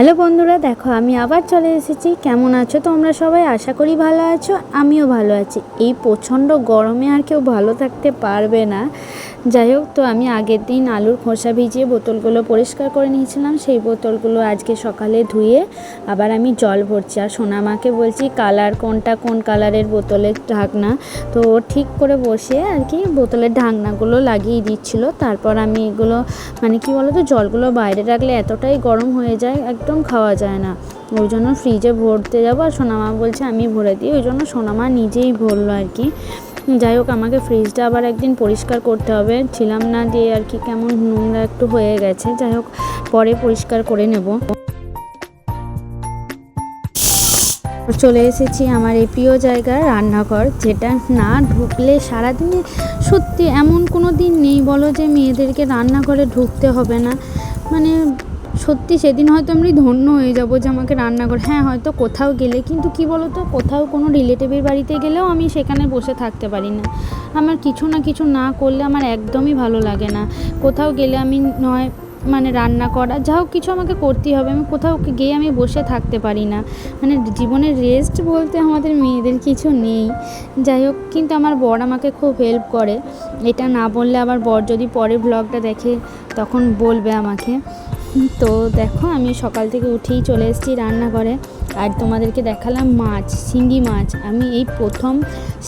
Hello বন্ধুরা, দেখো আমি আবার চলে এসেছি। কেমন আছো তোমরা সবাই? আশা করি ভালো আছো, আমিও ভালো আছি। এই প্রচণ্ড গরমে আর কেউ ভালো থাকতে পারবে না। যাই হোক, তো আমি আগের দিন আলুর খোসা ভিজিয়ে বোতলগুলো পরিষ্কার করে নিয়েছিলাম। সেই বোতলগুলো আজকে সকালে ধুয়ে আবার আমি জল ভরছি। আর সোনামাকে বলছি, কালার কোনটা কোন কালারের বোতলের ঢাকনা? তো ঠিক করে বসে আর কি বোতলের ঢাকনাগুলো লাগিয়ে দিচ্ছিল। তারপর আমি এগুলো মানে কি বলতো, জলগুলো বাইরে রাখলে এতটাই গরম হয়ে যায়, একদম খাওয়া যায় না। ওই জন্য ফ্রিজে ভরতে যাব। আর সোনামা বলছে, আমি ভরে দিই। ওই জন্য সোনামা নিজেই ভরলো আর কি। যাই হোক, আমাকে ফ্রিজটা আবার একদিন পরিষ্কার করতে হবে। ছিলাম না দিয়ে আর কি কেমন নোংরা একটু হয়ে গেছে। যাই হোক, পরে পরিষ্কার করে নেব। চলে এসেছি আমার এই প্রিয় জায়গার রান্নাঘর, যেটা না ঢুকলে সারাদিনে সত্যি এমন কোনো দিন নেই বলো যে মেয়েদেরকে রান্নাঘরে ঢুকতে হবে না। মানে সত্যি সেদিন হয়তো আমি ধন্য হয়ে যাব যে আমাকে রান্না করে হ্যাঁ হয়তো কোথাও গেলে, কিন্তু কি বলো তো কোথাও কোনো রিলেটিভের বাড়িতে গেলেও আমি সেখানে বসে থাকতে পারি না। আমার কিছু না কিছু না করলে আমার একদমই ভালো লাগে না। কোথাও গেলে আমি নয় মানে রান্না করা, যা হোক কিছু আমাকে করতেই হবে। আমি কোথাও গিয়ে আমি বসে থাকতে পারি না। মানে জীবনের রেস্ট বলতে আমাদের মেয়েদের কিছু নেই। যাই হোক, কিন্তু আমার বর আমাকে খুব হেল্প করে। এটা না বললে আবার বর যদি পরে ব্লগটা দেখে তখন বলবে আমাকে, তো দেখো আমি সকাল থেকে উঠেই চলে এসেছি রান্নাঘরে আর তোমাদেরকে দেখালাম মাছ, শিঙ্গি মাছ। আমি এই প্রথম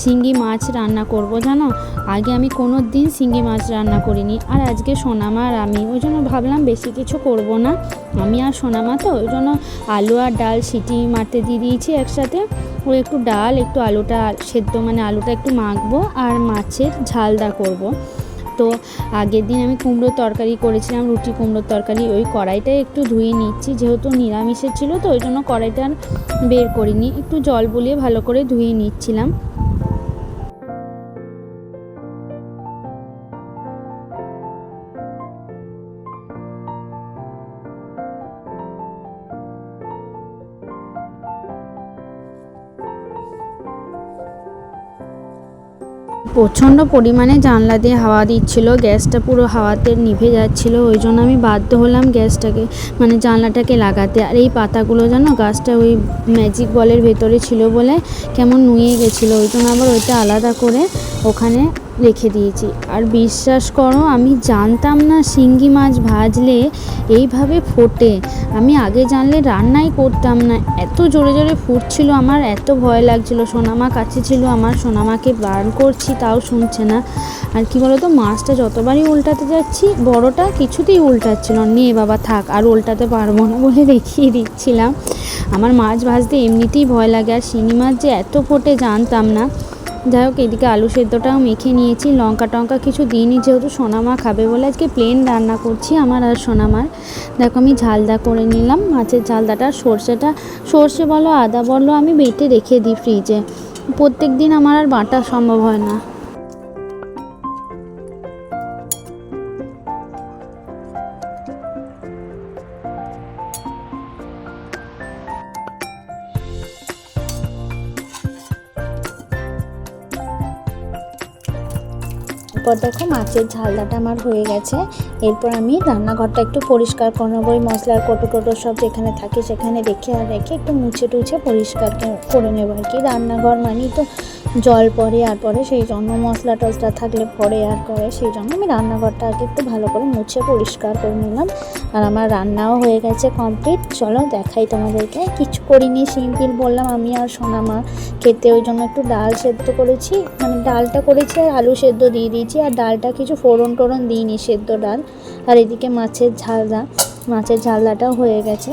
শিঙ্গি মাছ রান্না করব, জানো? আগে আমি কোনো দিন শিঙ্গি মাছ রান্না করিনি আর আজকে সোনামা আর আমি। ওই জন্য ভাবলাম বেশি কিছু করব না। আমি আর সোনামা তো, ওই জন্য আলু আর ডাল সিটি মারতে দিয়ে দিয়েছি একসাথে। ওই একটু ডাল, একটু আলুটা সেদ্ধ মানে আলুটা একটু মাখবো আর মাছের ঝালদা করব। তো আগের দিন আমি কুমড়োর তরকারি করেছিলাম, রুটি কুমড়োর তরকারি, ওই কড়াইটাই একটু ধুয়ে নিচ্ছি। যেহেতু নিরামিষের ছিল তো ওই জন্য কড়াইটা বের করিনি, একটু জল বুলিয়ে ভালো করে ধুয়ে নিচ্ছিলাম। প্রচণ্ড পরিমাণে জানলা দিয়ে হাওয়া দিচ্ছিল, গ্যাসটা পুরো হাওয়াতে নিভে যাচ্ছিল, ওই জন্য আমি বাধ্য হলাম গ্যাসটাকে মানে জানলাটাকে লাগাতে। আর এই পাতাগুলো যেন গাছটা ওই ম্যাজিক বলের ভেতরে ছিল বলে কেমন নুয়ে গেছিল, ওই জন্য আবার ওইটা আলাদা করে ওখানে রেখে দিয়েছি। আর বিশ্বাস করো আমি জানতাম না শিঙ্গি মাছ ভাজলে এইভাবে ফোটে। আমি আগে জানলে রান্নাই করতাম না। এত জোরে জোরে ফুটছিল আমার এত ভয় লাগছিল। সোনামা কাছে ছিল আমার সোনামাকে বারণ করছি তাও শুনছে না। আর কি বলতো মাছটা যতবারই উল্টাতে যাচ্ছি বড়টা কিছুতেই উল্টাচ্ছিল না, বাবা থাক আর উল্টাতে পারব না বলে দেখিয়ে দিচ্ছিলাম। আমার মাছ ভাজতে এমনিতেই ভয় লাগে আর শিঙি মাছ যে এত ফোটে জানতাম না। যাই হোক, এদিকে আলু সেদ্ধটাও মেখে নিয়েছি। লঙ্কা টঙ্কা কিছু দিইনি, যেহেতু সোনামা খাবে বলে আজকে প্লেন রান্না করছি আমার আর সোনামার। দেখো, আমি ঝালদা করে নিলাম। মাছের ঝালদাটা, সর্ষেটা, সর্ষে বলো, আদা বলো, আমি বেটে রেখে দিই ফ্রিজে প্রত্যেক দিন আমার আর বাটা সম্ভব হয় না। এরপর দেখো মাছের ঝালদাটা আমার হয়ে গেছে। এরপর আমি রান্নাঘরটা একটু পরিষ্কার করে নেব। ওই মশলার কটো কটো সব যেখানে থাকে সেখানে রেখে আর রেখে একটু মুছে টুছে পরিষ্কার করে নেব আর কি। রান্নাঘর মানেই তো জল পড়ে আর পরে সেই জন্য মশলা টসলা থাকলে পরে আর করে, সেই জন্য আমি রান্নাঘরটা আগে একটু ভালো করে মুছে পরিষ্কার করে নিলাম। আর আমার রান্নাও হয়ে গেছে কমপ্লিট চলো দেখাই তোমাদেরকে। কিছু করিনি, সিম্পল বললাম আমি আর সোনামা খেতে, ওই জন্য একটু ডাল সেদ্ধ করেছি। মানে ডালটা করেছি আর আলু সেদ্ধ দিয়ে দিয়েছি। আর ডালটা কিছু ফোড়ন টোড়ন দিইনি, সেদ্ধ ডাল। আর এদিকে মাছের ঝালদা, মাছের ঝালদাটাও হয়ে গেছে।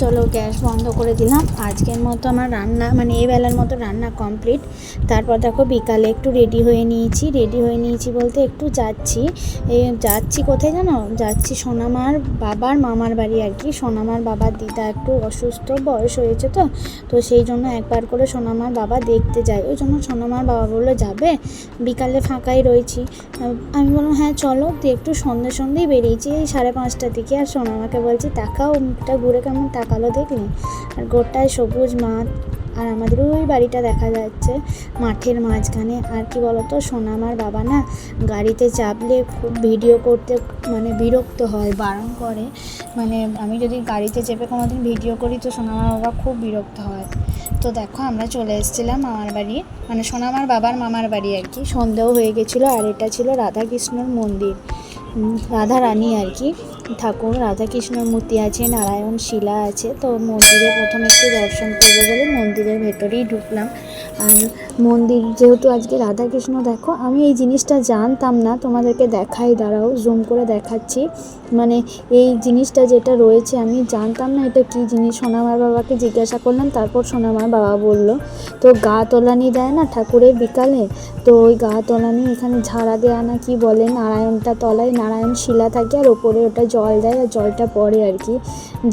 চলো গ্যাস বন্ধ করে দিলাম। আজকের মতো আমার রান্না মানে এই বেলার মতো রান্না কমপ্লিট তারপর দেখো বিকালে একটু রেডি হয়ে নিয়েছি। রেডি হয়ে নিয়েছি বলতে একটু যাচ্ছি। এই যাচ্ছি কোথায় জানো? যাচ্ছি সোনামার বাবার মামার বাড়ি আর কি। সোনামার বাবার দিদা একটু অসুস্থ, বয়স হয়েছে তো। তো সেই জন্য একবার করে সোনামার বাবা দেখতে যায় ওই জন্য সোনামার বাবা বলল, যাবে? বিকালে ফাঁকাই রয়েছি। আমি বললাম হ্যাঁ চলো। একটু সন্ধ্যে সন্ধ্যেই বেরিয়েছি, এই সাড়ে পাঁচটার দিকে। আর সোনামাকে বলছি তাকাও ঘুরে কেমন তাকালো দেখলি। আর গোটায় সবুজ মাঠ, আর আমাদের ওই বাড়িটা দেখা যাচ্ছে মাঠের মাঝখানে। আর কি বলতো, সোনামার বাবা না গাড়িতে চাপলে খুব ভিডিও করতে মানে বিরক্ত হয়, বারণ করে। মানে আমি যদি গাড়িতে চেপে কোনো দিন ভিডিও করি তো সোনামার বাবা খুব বিরক্ত হয়। তো দেখো, আমরা চলে এসেছিলাম মামার বাড়ি। মানে সোনামার বাবার মামার বাড়ি আর কি। সন্দেহ হয়ে গেছিল, আর এটা ছিল রাধাকৃষ্ণর মন্দির। রাধা রানী আর কি, ঠাকুর, রাধাকৃষ্ণর মূর্তি আছে, নারায়ণ, শিলা আছে, তো মন্দিরে প্রথমে একটু দর্শন করব বলে মন্দিরের ভেতরেই ঢুকলাম। আর মন্দির, যেহেতু আজকে রাধাকৃষ্ণ, দেখো, আমি এই জিনিসটা জানতাম না, তোমাদেরকে দেখাই, দাঁড়াও জুম করে দেখাচ্ছি। মানে এই জিনিসটা যেটা রয়েছে, আমি জানতাম না এটা কী জিনিস। সোনামার বাবাকে জিজ্ঞাসা করলাম, তারপর সোনামার বাবা বলল, তো গা তোলানি দেয় না ঠাকুরের বিকালে? তো ওই গা তোলানি এখানে ঝাড়া দেওয়া না কি বলে? নারায়ণটা তলায়, নারায়ণ শিলা থাকে আর ওপরে ওটা জল দেয় আর জলটা পড়ে আর কি।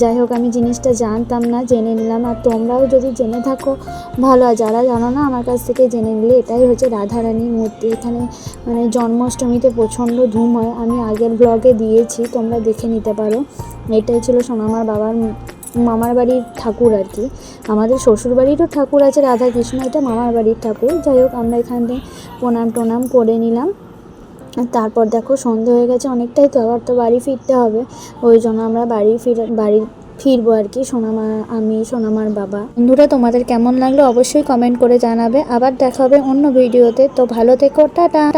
যাই হোক, আমি জিনিসটা জানতাম না, জেনে নিলাম। আর তোমরাও যদি জেনে থাকো, ভালো আর যারা জানো না আমার কাছ থেকে জেনে নিলে? এটাই হচ্ছে রাধারানীর মূর্তি। এখানে মানে জন্মাষ্টমীতে প্রচণ্ড ধুম হয়। আমি আগের ব্লগে দিয়েছি, তোমরা দেখে নিতে পারো। এটাই ছিল সোনামার বাবার মামার বাড়ির ঠাকুর আর কি। আমাদের শ্বশুর বাড়িরও ঠাকুর আছে রাধা কৃষ্ণ এটা মামার বাড়ির ঠাকুর। যাই হোক, আমরা এখান থেকে প্রণাম টোনাম করে নিলাম। তারপর দেখো সন্ধে হয়ে গেছে, অনেকটাই তো। আবার তো বাড়ি ফিরতে হবে। ওই জন্য আমরা বাড়ি ফিরে বাড়ি ফিরবো আর কি, সোনামা, আমি, সোনামার বাবা। বন্ধুরা, তোমাদের কেমন লাগল অবশ্যই কমেন্ট করে জানাবে। আবার দেখাবে অন্য ভিডিওতে তো ভালো থেকো, টাটা।